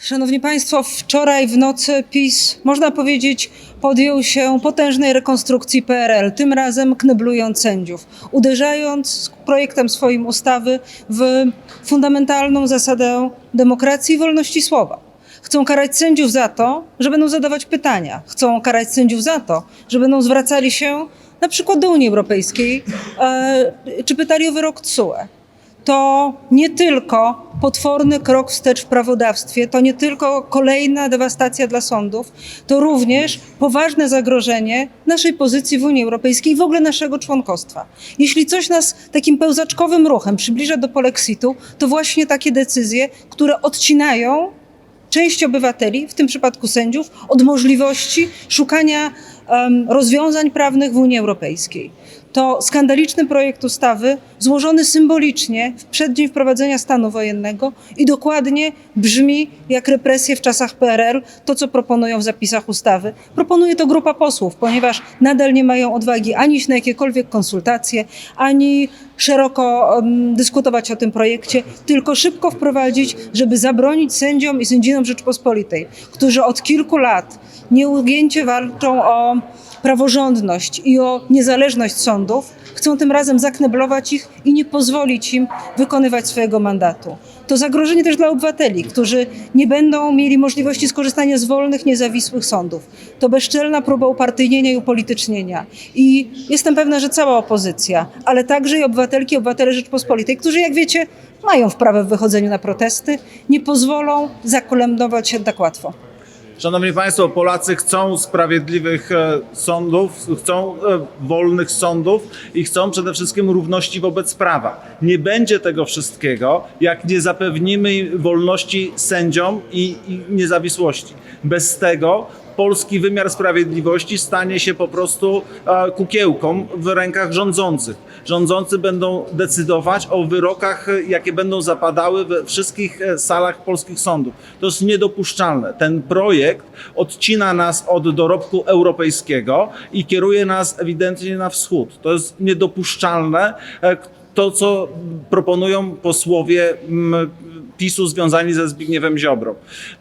Szanowni Państwo, wczoraj w nocy PiS, można powiedzieć, podjął się potężnej rekonstrukcji PRL, tym razem kneblując sędziów, uderzając projektem swoim ustawy w fundamentalną zasadę demokracji i wolności słowa. Chcą karać sędziów za to, że będą zadawać pytania. Chcą karać sędziów za to, że będą zwracali się na przykład do Unii Europejskiej, e, czy pytali o wyrok TSUE to nie tylko potworny krok wstecz w prawodawstwie, to nie tylko kolejna dewastacja dla sądów, to również poważne zagrożenie naszej pozycji w Unii Europejskiej i w ogóle naszego członkostwa. Jeśli coś nas takim pełzaczkowym ruchem przybliża do polexitu, to właśnie takie decyzje, które odcinają część obywateli, w tym przypadku sędziów, od możliwości szukania em, rozwiązań prawnych w Unii Europejskiej. To skandaliczny projekt ustawy złożony symbolicznie w przeddzień wprowadzenia stanu wojennego i dokładnie brzmi jak represje w czasach PRL, to co proponują w zapisach ustawy. Proponuje to grupa posłów, ponieważ nadal nie mają odwagi ani iść na jakiekolwiek konsultacje, ani szeroko em, dyskutować o tym projekcie, tylko szybko wprowadzić, żeby zabronić sędziom i sędzinom Rzeczpospolitej, którzy od kilku lat nieugięcie walczą o praworządność i o niezależność chcą tym razem zakneblować ich i nie pozwolić im wykonywać swojego mandatu. To zagrożenie też dla obywateli, którzy nie będą mieli możliwości skorzystania z wolnych, niezawisłych sądów. To bezczelna próba upartyjnienia i upolitycznienia. I jestem pewna, że cała opozycja, ale także i obywatelki i obywatele Rzeczpospolitej, którzy jak wiecie mają wprawę w wychodzeniu na protesty, nie pozwolą zakolędować się tak łatwo. Szanowni Państwo, Polacy chcą sprawiedliwych e, sądów, chcą e, wolnych sądów i chcą przede wszystkim równości wobec prawa. Nie będzie tego wszystkiego, jak nie zapewnimy wolności sędziom i, i niezawisłości. Bez tego polski wymiar sprawiedliwości stanie się po prostu e, kukiełką w rękach rządzących. Rządzący będą decydować o wyrokach, e, jakie będą zapadały we wszystkich e, salach polskich sądów. To jest niedopuszczalne. Ten projekt odcina nas od dorobku europejskiego i kieruje nas ewidentnie na wschód. To jest niedopuszczalne. To, co proponują posłowie mm, PiSu związani ze Zbigniewem Ziobrą.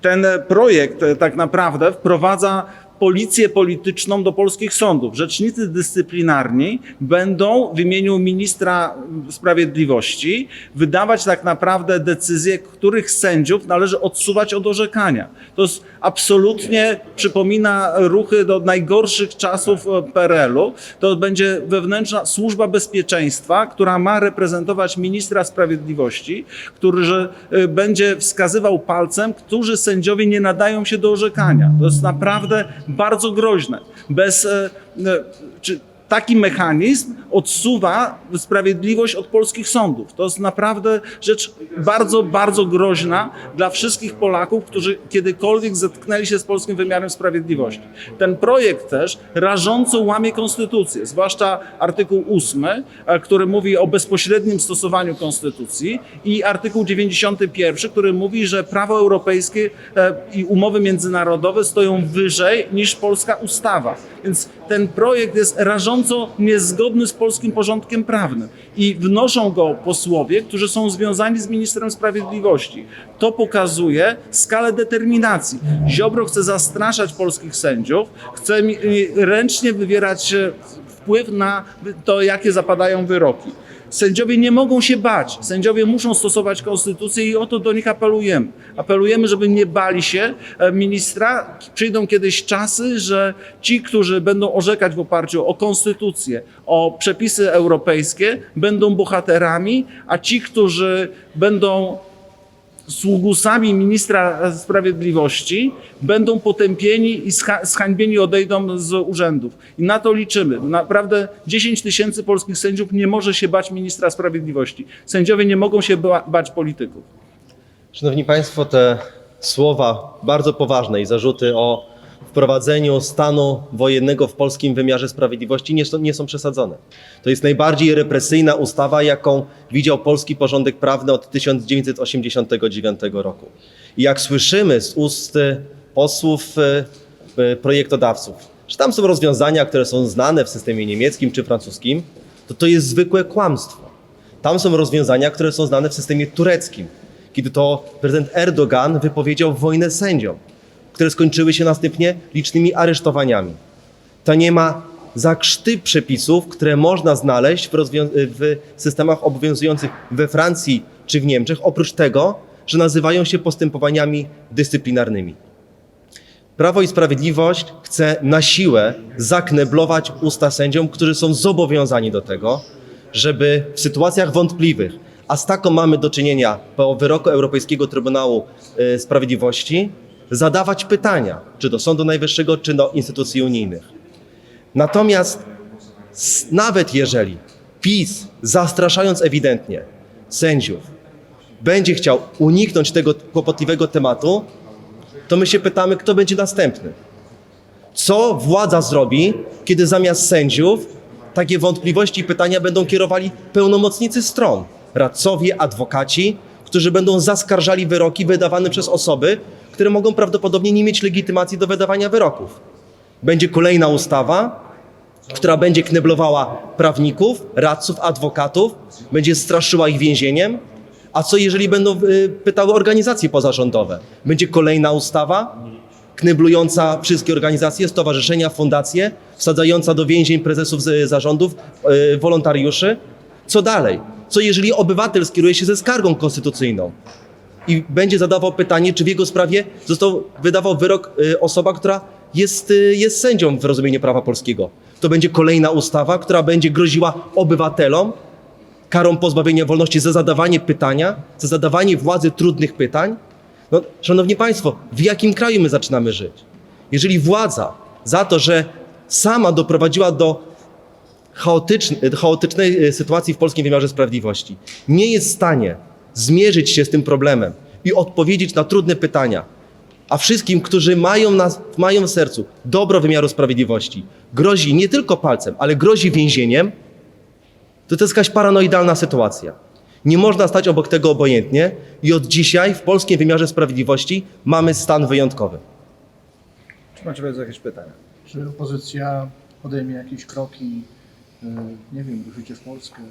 Ten projekt e, tak naprawdę wprowadza policję polityczną do polskich sądów. Rzecznicy dyscyplinarni będą w imieniu ministra sprawiedliwości wydawać tak naprawdę decyzje, których sędziów należy odsuwać od orzekania. To jest absolutnie przypomina ruchy do najgorszych czasów PRL-u. To będzie wewnętrzna służba bezpieczeństwa, która ma reprezentować ministra sprawiedliwości, który że, e, będzie wskazywał palcem, którzy sędziowie nie nadają się do orzekania. To jest naprawdę bardzo groźne. Bez, e, e, czy taki mechanizm odsuwa sprawiedliwość od polskich sądów. To jest naprawdę rzecz bardzo, bardzo groźna dla wszystkich Polaków, którzy kiedykolwiek zetknęli się z polskim wymiarem sprawiedliwości. Ten projekt też rażąco łamie konstytucję, zwłaszcza artykuł 8, e, który mówi o bezpośrednim stosowaniu konstytucji i artykuł 91, który mówi, że prawo europejskie e, i umowy międzynarodowe stoją wyżej niż polska ustawa. Więc ten projekt jest rażąco niezgodny z polskim porządkiem prawnym i wnoszą go posłowie, którzy są związani z ministrem sprawiedliwości. To pokazuje skalę determinacji. Ziobro chce zastraszać polskich sędziów, chce mi- ręcznie wywierać e, wpływ na to, jakie zapadają wyroki. Sędziowie nie mogą się bać. Sędziowie muszą stosować konstytucję i o to do nich apelujemy. Apelujemy, żeby nie bali się e, ministra. Przyjdą kiedyś czasy, że ci, którzy będą orzekać w oparciu o konstytucję, o przepisy europejskie, będą bohaterami, a ci, którzy będą sługusami ministra sprawiedliwości będą potępieni i zhańbieni odejdą z urzędów. I na to liczymy. Naprawdę 10 tysięcy polskich sędziów nie może się bać ministra sprawiedliwości. Sędziowie nie mogą się ba- bać polityków. Szanowni Państwo, te słowa bardzo poważne i zarzuty o wprowadzeniu stanu wojennego w polskim wymiarze sprawiedliwości nie są, nie są przesadzone. To jest najbardziej represyjna ustawa, jaką widział polski porządek prawny od 1989 roku. I jak słyszymy z ust e, posłów e, e, projektodawców, że tam są rozwiązania, które są znane w systemie niemieckim czy francuskim, to to jest zwykłe kłamstwo. Tam są rozwiązania, które są znane w systemie tureckim, kiedy to prezydent Erdogan wypowiedział wojnę sędziom, które skończyły się następnie licznymi aresztowaniami. To nie ma zakrzty przepisów, które można znaleźć w, w systemach obowiązujących we Francji czy w Niemczech, oprócz tego, że nazywają się postępowaniami dyscyplinarnymi. Prawo i Sprawiedliwość chce na siłę zakneblować usta sędziom, którzy są zobowiązani do tego, żeby w sytuacjach wątpliwych, a z taką mamy do czynienia po wyroku Europejskiego Trybunału e, Sprawiedliwości, zadawać pytania, czy do Sądu Najwyższego, czy do instytucji unijnych. Natomiast nawet jeżeli PiS, zastraszając ewidentnie sędziów, będzie chciał uniknąć tego kłopotliwego tematu, to my się pytamy, kto będzie następny. Co władza zrobi, kiedy zamiast sędziów takie wątpliwości i pytania będą kierowali pełnomocnicy stron, radcowie, adwokaci, którzy będą zaskarżali wyroki wydawane przez osoby, które mogą prawdopodobnie nie mieć legitymacji do wydawania wyroków. Będzie kolejna ustawa, która będzie kneblowała prawników, radców, adwokatów, będzie straszyła ich więzieniem. A co jeżeli będą y, pytały organizacje pozarządowe? Będzie kolejna ustawa kneblująca wszystkie organizacje, stowarzyszenia, fundacje, wsadzająca do więzień prezesów z- zarządów, y, wolontariuszy. Co dalej? Co jeżeli obywatel skieruje się ze skargą konstytucyjną? I będzie zadawał pytanie, czy w jego sprawie został wydawał wyrok y, osoba, która jest, y, jest sędzią w rozumieniu prawa polskiego. To będzie kolejna ustawa, która będzie groziła obywatelom karą pozbawienia wolności za zadawanie pytania, za zadawanie władzy trudnych pytań. No, szanowni Państwo, w jakim kraju my zaczynamy żyć? Jeżeli władza za to, że sama doprowadziła do chaotycznej, chaotycznej sytuacji w polskim wymiarze sprawiedliwości, nie jest w stanie zmierzyć się z tym problemem i odpowiedzieć na trudne pytania, a wszystkim, którzy mają, na, mają w sercu dobro wymiaru sprawiedliwości, grozi nie tylko palcem, ale grozi więzieniem, to to jest jakaś paranoidalna sytuacja. Nie można stać obok tego obojętnie i od dzisiaj w polskim wymiarze sprawiedliwości mamy stan wyjątkowy. Czy macie Państwo jakieś pytania? Czy opozycja podejmie jakieś kroki, y, nie wiem, ruszycie w Polskę?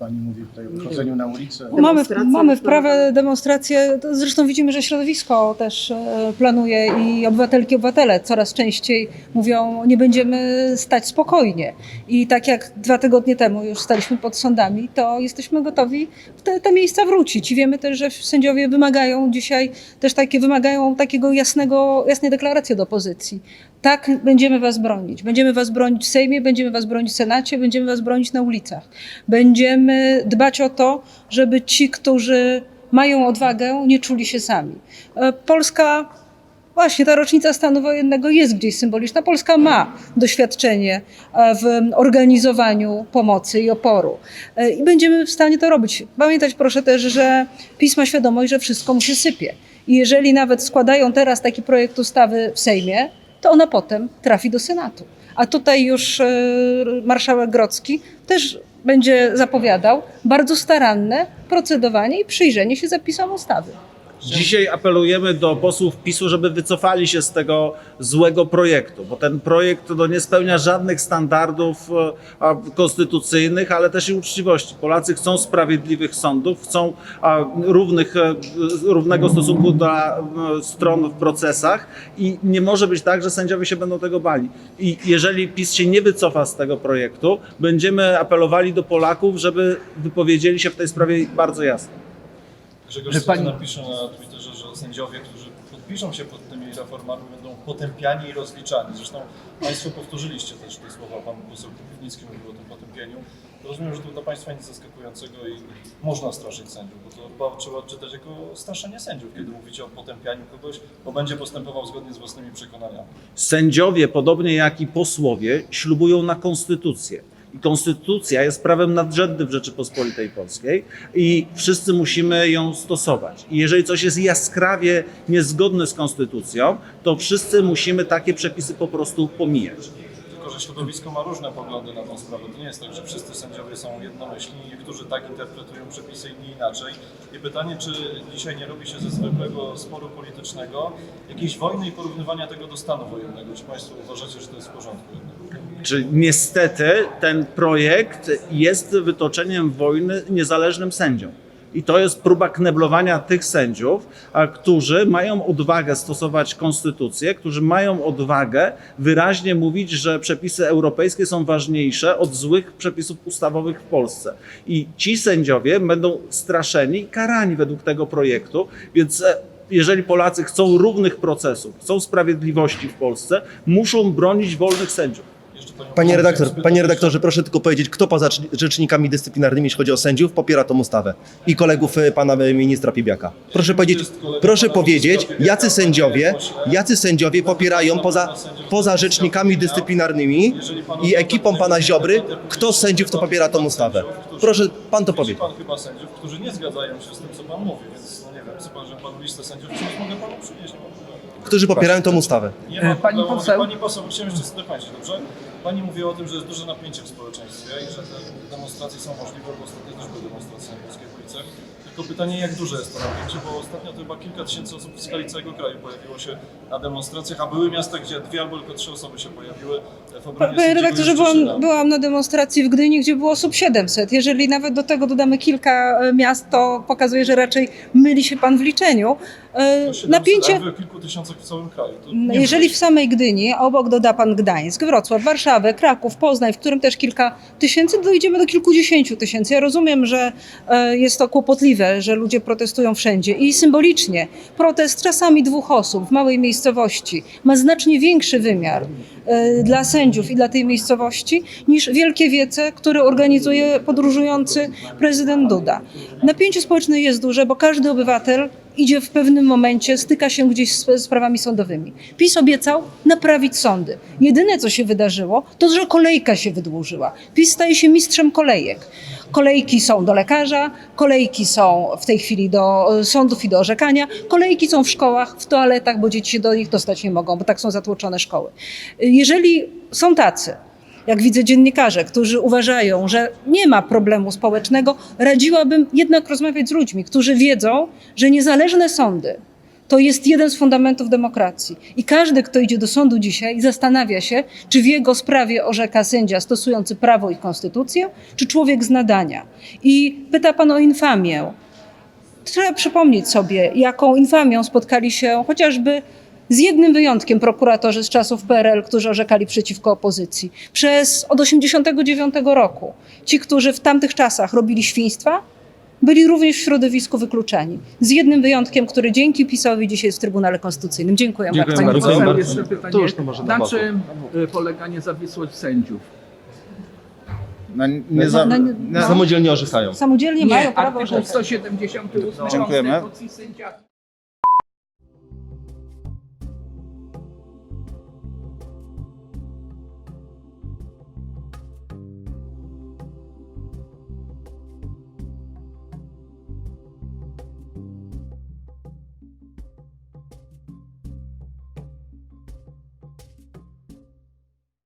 Pani mówi tutaj o wychodzeniu na ulicę. Mamy, mamy wprawę demonstracje, to zresztą widzimy, że środowisko też e, planuje i obywatelki, obywatele coraz częściej mówią, nie będziemy stać spokojnie. I tak jak dwa tygodnie temu już staliśmy pod sądami, to jesteśmy gotowi w te, te miejsca wrócić. I wiemy też, że sędziowie wymagają dzisiaj, też takie wymagają takiego jasnego, jasnej deklaracji od opozycji. Tak, będziemy was bronić. Będziemy was bronić w Sejmie, będziemy was bronić w Senacie, będziemy was bronić na ulicach. Będziemy dbać o to, żeby ci, którzy mają odwagę, nie czuli się sami. E, Polska, właśnie ta rocznica stanu wojennego jest gdzieś symboliczna. Polska ma doświadczenie e, w organizowaniu pomocy i oporu. E, I będziemy w stanie to robić. Pamiętać proszę też, że PiS ma świadomość, że wszystko mu się sypie. I jeżeli nawet składają teraz taki projekt ustawy w Sejmie, to ona potem trafi do Senatu. A tutaj już e, marszałek Grocki też będzie zapowiadał bardzo staranne procedowanie i przyjrzenie się zapisom ustawy. Dzisiaj apelujemy do posłów PiSu, żeby wycofali się z tego złego projektu, bo ten projekt no, nie spełnia żadnych standardów e, a, konstytucyjnych, ale też i uczciwości. Polacy chcą sprawiedliwych sądów, chcą a, równych, e, równego stosunku do e, stron w procesach i nie może być tak, że sędziowie się będą tego bali. I jeżeli PiS się nie wycofa z tego projektu, będziemy apelowali do Polaków, żeby wypowiedzieli się w tej sprawie bardzo jasno. Grzegorz Że Pani... napisze na Twitterze, że sędziowie, którzy podpiszą się pod tymi reformami będą potępiani i rozliczani. Zresztą Państwo powtórzyliście też te słowa, Pan poseł Krupiwnicki mówił o tym potępieniu. Rozumiem, że to dla Państwa nic zaskakującego i można straszyć sędziów, bo to chyba trzeba odczytać jako straszenie sędziów, kiedy mówicie o potępianiu kogoś, bo będzie postępował zgodnie z własnymi przekonaniami. Sędziowie, podobnie jak i posłowie, ślubują na konstytucję. I konstytucja jest prawem nadrzędnym w Rzeczypospolitej Polskiej i wszyscy musimy ją stosować. I jeżeli coś jest jaskrawie niezgodne z konstytucją, to wszyscy musimy takie przepisy po prostu pomijać. Że środowisko ma różne poglądy na tą sprawę. To nie jest tak, że wszyscy sędziowie są jednomyślni, niektórzy tak interpretują przepisy, inni inaczej. I pytanie, czy dzisiaj nie robi się ze zwykłego sporu politycznego jakiejś wojny i porównywania tego do stanu wojennego? Czy Państwo uważacie, że to jest w porządku? Czy niestety ten projekt jest wytoczeniem wojny niezależnym sędziom. I to jest próba kneblowania tych sędziów, którzy mają odwagę stosować konstytucję, którzy mają odwagę wyraźnie mówić, że przepisy europejskie są ważniejsze od złych przepisów ustawowych w Polsce. I ci sędziowie będą straszeni i karani według tego projektu, więc e, jeżeli Polacy chcą równych procesów, chcą sprawiedliwości w Polsce, muszą bronić wolnych sędziów. Panie redaktor, panie redaktorze, proszę tylko powiedzieć, kto poza rzecznikami dyscyplinarnymi, jeśli chodzi o sędziów, popiera tą ustawę i kolegów y, pana y, ministra Pibiaka. Proszę powiedzieć, proszę powiedzieć, jacy sędziowie, jacy sędziowie popierają poza, poza rzecznikami dyscyplinarnymi i ekipą pana Ziobry, kto z sędziów to popiera tą ustawę. Proszę pan to powiedzieć. pan chyba sędziów, którzy nie zgadzają się z tym, co pan mówi, więc no nie wiem, chce pan, że panu listę sędziów, czy mogę panu przynieść. Którzy popierają tą ustawę. Nie ma E, pani problemu. poseł? Pani poseł, chciałem jeszcze dokończyć, dobrze? Pani mówiła o tym, że jest duże napięcie w społeczeństwie i że te demonstracje są możliwe, bo ostatnio też były demonstracje na polskiej ulicy. Tylko pytanie, jak duże jest to napięcie, bo ostatnio to chyba kilka tysięcy osób w skali całego kraju pojawiło się na demonstracjach, a były miasta, gdzie dwie albo tylko trzy osoby się pojawiły w obronie Panie sędziego redaktorze, Juszczyszyna. byłam, byłam na demonstracji w Gdyni, gdzie było osób 700. Jeżeli nawet do tego dodamy kilka e, miast, to pokazuje, że raczej myli się pan w liczeniu. E, To 700, Napięcie, w kilku tysiącach w całym kraju. Nie jeżeli w samej Gdyni, a obok doda pan Gdańsk, Wrocław, Warszawę, Kraków, Poznań, w którym też kilka tysięcy, dojdziemy do kilkudziesięciu tysięcy. Ja rozumiem, że e, jest to kłopotliwe, że ludzie protestują wszędzie i symbolicznie protest czasami dwóch osób w małej miejscowości ma znacznie większy wymiar e, dla sędziów i dla tej miejscowości niż wielkie wiece, które organizuje podróżujący prezydent Duda. Napięcie społeczne jest duże, bo każdy obywatel idzie w pewnym momencie, styka się gdzieś z sprawami sądowymi. PiS obiecał naprawić sądy. Jedyne, co się wydarzyło, to, że kolejka się wydłużyła. PiS staje się mistrzem kolejek. Kolejki są do lekarza, kolejki są w tej chwili do e, sądów i do orzekania, kolejki są w szkołach, w toaletach, bo dzieci się do nich dostać nie mogą, bo tak są zatłoczone szkoły. Jeżeli są tacy, jak widzę dziennikarze, którzy uważają, że nie ma problemu społecznego, radziłabym jednak rozmawiać z ludźmi, którzy wiedzą, że niezależne sądy to jest jeden z fundamentów demokracji. I każdy, kto idzie do sądu dzisiaj, zastanawia się, czy w jego sprawie orzeka sędzia stosujący prawo i konstytucję, czy człowiek z nadania. I pyta pan o infamię. Trzeba przypomnieć sobie, jaką infamią spotkali się chociażby z jednym wyjątkiem prokuratorzy z czasów PRL, którzy orzekali przeciwko opozycji. Przez od 89 roku ci, którzy w tamtych czasach robili świństwa, byli również w środowisku wykluczani. Z jednym wyjątkiem, który dzięki PiSowi dzisiaj jest w Trybunale Konstytucyjnym. Dziękuję, Dziękuję bardzo. bardzo. Poseł, bardzo. jeszcze pytanie, To już to może na boku. czym y, polega niezawisłość sędziów? Na, nie za, Na- na- na, Samodzielnie orzekają. Samodzielnie mają prawo artykuł orzekać. 178 Dziękujemy. Konstytucji sędzia